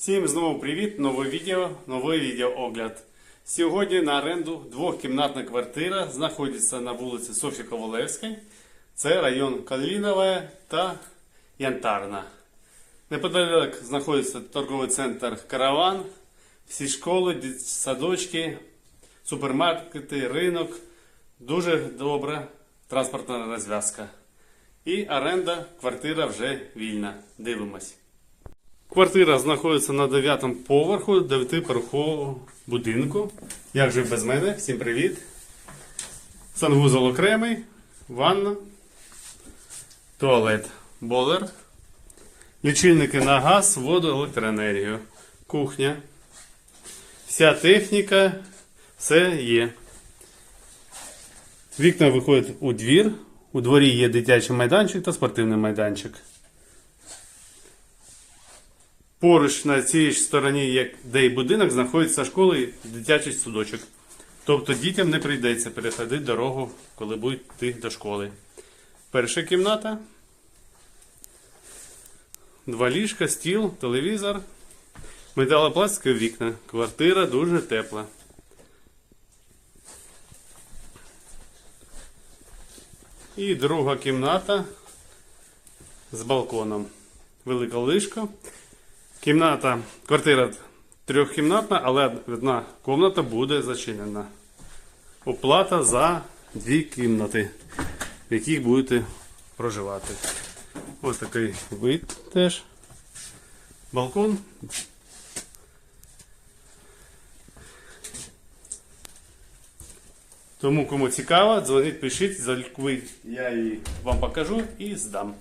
Всім знову привіт! Нове відео, новий відеоогляд. Сьогодні на оренду двохкімнатна квартира знаходиться на вулиці Софії Ковалевської. Це район Калінове та Янтарна. Неподалік знаходиться торговий центр Караван, всі школи, садочки, супермаркети, ринок. Дуже добра транспортна розв'язка. І оренда квартира вже вільна. Дивимось. Квартира знаходиться на 9 поверху 9-поверхового будинку. Як же без мене? Всім привіт. Санвузол окремий, ванна, туалет, болер, лічильники на газ, воду, електроенергію, кухня. Вся техніка, все є. Вікна виходять у двір. У дворі є дитячий майданчик та спортивний майданчик. Поруч на цій ж стороні, де і будинок, знаходиться школа і дитячий судочок. Тобто дітям не прийдеться переходити дорогу, коли будуть йти до школи. Перша кімната. Два ліжка, стіл, телевізор, металопластикові вікна. Квартира дуже тепла. І друга кімната з балконом. Велика лишка. Кімната, квартира трьохкімнатна, але одна кімната буде зачинена. Оплата за дві кімнати, в яких будете проживати. Ось такий вид теж. Балкон. Тому кому цікаво, дзвоніть, пишіть, залікуй, я її вам покажу і здам.